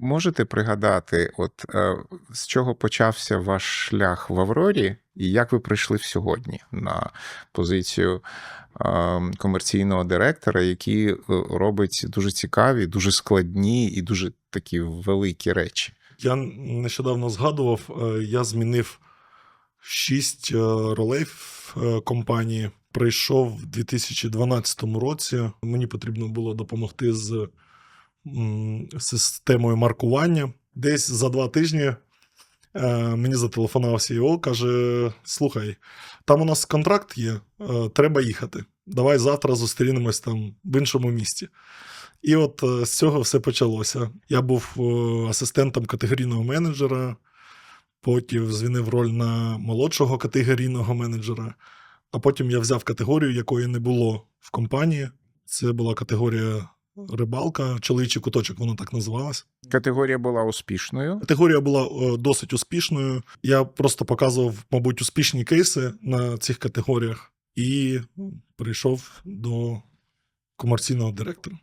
можете пригадати, от е, з чого почався ваш шлях в Аврорі, і як ви прийшли сьогодні на позицію е, комерційного директора, який е, робить дуже цікаві, дуже складні і дуже такі великі речі? Я нещодавно згадував, я змінив шість ролей в компанії. Прийшов в 2012 році. Мені потрібно було допомогти з системою маркування. Десь за два тижні е, мені зателефонував CEO, каже: Слухай, там у нас контракт є, е, треба їхати. Давай завтра зустрінемось там в іншому місті. І от е, з цього все почалося. Я був асистентом категорійного менеджера, потім звільнив роль на молодшого категорійного менеджера, а потім я взяв категорію, якої не було в компанії. Це була категорія рибалка, чоловічий куточок, воно так називалось. Категорія була успішною. Категорія була е, досить успішною. Я просто показував, мабуть, успішні кейси на цих категоріях і ну, прийшов до комерційного директора.